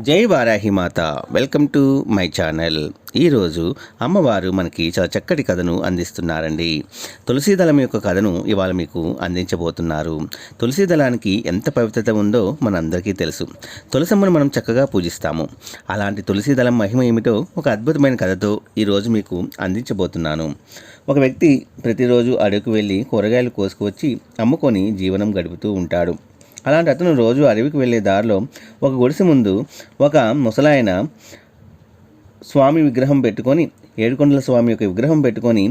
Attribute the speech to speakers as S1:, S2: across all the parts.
S1: జై వారాహి మాత. Welcome to my channel. ఈరోజు అమ్మవారు మనకి చాలా చక్కటి కథను అందిస్తున్నారండి. తులసీదళం యొక్క కథను ఇవాళ మీకు అందించబోతున్నారు. తులసీదళానికి ఎంత పవిత్రత ఉందో మనందరికీ తెలుసు. తులసమ్మను మనం చక్కగా పూజిస్తాము. అలాంటి తులసీదళం మహిమ ఏమిటో ఒక అద్భుతమైన కథతో ఈరోజు మీకు అందించబోతున్నాను. ఒక వ్యక్తి ప్రతిరోజు అడవికి వెళ్ళి కూరగాయలు కోసుకువచ్చి అమ్ముకొని జీవనం గడుపుతూ ఉంటాడు. అలాంటి అతను రోజు అడవికి వెళ్ళే దారిలో ఒక గుడిసె ముందు ఒక ముసలాయన స్వామి విగ్రహం పెట్టుకొని ఏడుకొండల స్వామి యొక్క విగ్రహం పెట్టుకొని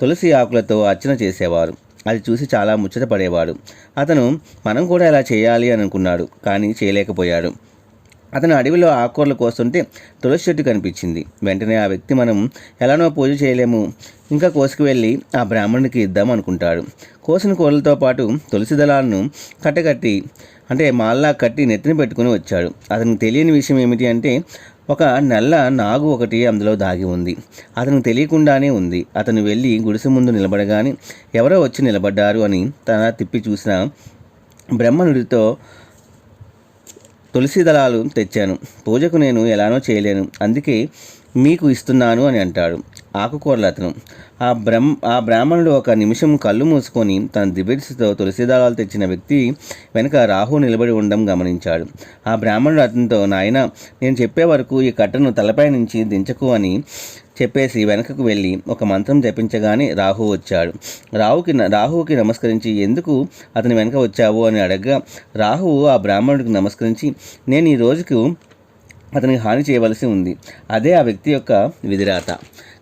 S1: తులసి ఆకులతో అర్చన చేసేవారు. అది చూసి చాలా ముచ్చట పడేవాడు అతను మనం కూడా ఇలా చేయాలి అనుకున్నాడు కానీ చేయలేకపోయాడు. అతను అడవిలో ఆకుకూరలు కోస్తుంటే తులసి చెట్టు కనిపించింది. వెంటనే ఆ వ్యక్తి మనం ఎలానో పూజ చేయలేము. ఇంకా కోసుకు వెళ్ళి ఆ బ్రాహ్మణుడికి ఇద్దాం అనుకుంటాడు. కోసిన కూరలతో పాటు తులసి దళాలను కట్టకట్టి అంటే మాల్లా కట్టి నెత్తిన పెట్టుకుని వచ్చాడు. అతనికి తెలియని విషయం ఏమిటి అంటే ఒక నల్ల నాగు ఒకటి అందులో దాగి ఉంది. అతనికి తెలియకుండానే ఉంది. అతను వెళ్ళి గుడిసె ముందు నిలబడగానే ఎవరో వచ్చి నిలబడ్డారు అని తన తిప్పి చూసిన బ్రహ్మణుడితో తులసి దళాలు తెచ్చాను. పూజకు నేను ఎలానో చేయలేను. అందుకే మీకు ఇస్తున్నాను అని అంటాడు. ఆకుకూరలు అతను. ఆ బ్రహ్మ ఆ బ్రాహ్మణుడు ఒక నిమిషం కళ్ళు మూసుకొని తన దిబిడ్స్తో తులసి దళాలు తెచ్చిన వ్యక్తి వెనుక రాహు నిలబడి ఉండడం గమనించాడు. ఆ బ్రాహ్మణుడు అతనితో నాయన నేను చెప్పే వరకు ఈ కట్టను తలపై నుంచి దించకు అని చెప్పేసి వెనకకు వెళ్ళి ఒక మంత్రం జపించగానే రాహు వచ్చాడు. రాహుకి రాహువుకి నమస్కరించి ఎందుకు అతని వెనక వచ్చావు? అని అడగగా రాహువు ఆ బ్రాహ్మణుడికి నమస్కరించి నేను ఈ రోజుకు అతనికి హాని చేయవలసి ఉంది. అదే ఆ వ్యక్తి యొక్క విధిరాత.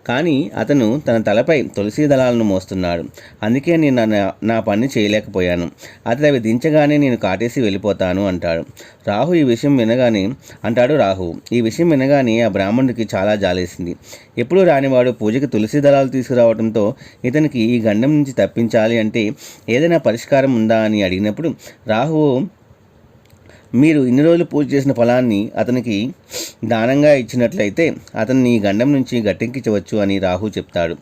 S1: కానీ అతను తన తలపై తులసి దళాలను మోస్తున్నాడు. అందుకే నేను నా నా పని చేయలేకపోయాను. అతను అవి దించగానే నేను కాటేసి వెళ్ళిపోతాను అంటాడు. రాహు ఈ విషయం వినగానే అంటాడు రాహు ఈ విషయం వినగానే ఆ బ్రాహ్మణుడికి చాలా జాలేసింది. ఎప్పుడు రానివాడు పూజకి తులసి దళాలు తీసుకురావడంతో ఇతనికి ఈ గండం నుంచి తప్పించాలి అంటే ఏదైనా పరిష్కారం ఉందా అని అడిగినప్పుడు రాహువు మీరు ఇన్ని రోజులు పూజ చేసిన ఫలాన్ని అతనికి దానంగా ఇచ్చినట్లయితే అతన్ని ఈ గండం నుంచి గట్టెక్కించవచ్చు అని రాహు చెప్తాడు.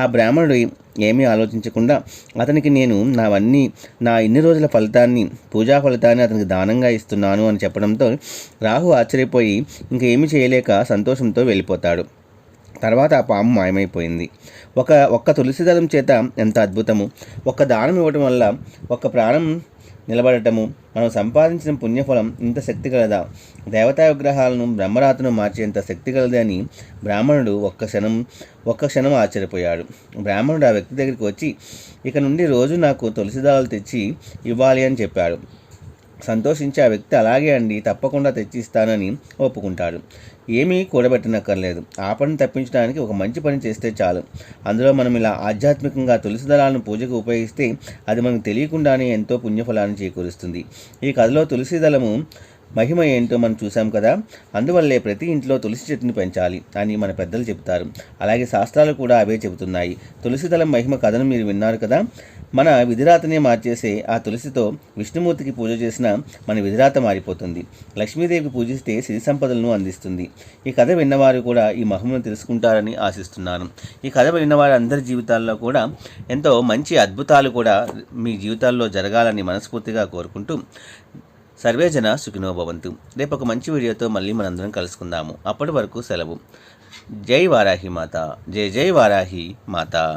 S1: ఆ బ్రాహ్మణుడు ఏమీ ఆలోచించకుండా అతనికి నేను నావన్నీ నా ఇన్ని రోజుల ఫలితాన్ని పూజా ఫలితాన్ని అతనికి దానంగా ఇస్తున్నాను అని చెప్పడంతో రాహు ఆశ్చర్యపోయి ఇంకేమీ చేయలేక సంతోషంతో వెళ్ళిపోతాడు. తర్వాత ఆ పాము మాయమైపోయింది. ఒక ఒక్క తులసి దళం చేత ఎంత అద్భుతము! ఒక్క దానం ఇవ్వటం వల్ల ఒక్క ప్రాణం నిలబడటము. మనం సంపాదించిన పుణ్యఫలం ఇంత శక్తి కలదా? దేవతా విగ్రహాలను బ్రహ్మరాతను మార్చేంత శక్తి కలదే అని బ్రాహ్మణుడు ఒక్క క్షణం ఒక్క క్షణం ఆశ్చర్యపోయాడు. బ్రాహ్మణుడు ఆ వ్యక్తి దగ్గరికి వచ్చి ఇక నుండి రోజు నాకు తులసిదాలు తెచ్చి ఇవ్వాలి అని చెప్పాడు. సంతోషించి ఆ వ్యక్తి అలాగే అండి తప్పకుండా తెచ్చిస్తానని ఒప్పుకుంటాడు. ఏమీ కూడబెట్టనక్కర్లేదు. ఆ పని తప్పించడానికి ఒక మంచి పని చేస్తే చాలు. అందులో మనం ఇలా ఆధ్యాత్మికంగా తులసి దళాలను పూజకు ఉపయోగిస్తే అది మనకు తెలియకుండానే ఎంతో పుణ్యఫలాన్ని చేకూరుస్తుంది. ఈ కథలో తులసి దళము మహిమ ఏంటో మనం చూసాం కదా. అందువల్లే ప్రతి ఇంట్లో తులసి చెట్టుని పెంచాలి అని మన పెద్దలు చెబుతారు. అలాగే శాస్త్రాలు కూడా అవే చెబుతున్నాయి. తులసి దళం మహిమ కథను మీరు విన్నారు కదా. మన విధిరాతనే మార్చేసే ఆ తులసితో విష్ణుమూర్తికి పూజ చేసిన మన విధిరాత మారిపోతుంది. లక్ష్మీదేవికి పూజిస్తే సిరి సంపదలను అందిస్తుంది. ఈ కథ విన్నవారు కూడా ఈ మహిమను తెలుసుకుంటారని ఆశిస్తున్నాను. ఈ కథ విన్నవారి అందరి జీవితాల్లో కూడా ఎంతో మంచి అద్భుతాలు కూడా మీ జీవితాల్లో జరగాలని మనస్ఫూర్తిగా కోరుకుంటూ సర్వేజన సుఖినో భవంతు. రేపు ఒక మంచి వీడియోతో మళ్ళీ మనందరం కలుసుకుందాము. అప్పటి వరకు సెలవు. జై వారాహి మాత. జై జై వారాహి మాత.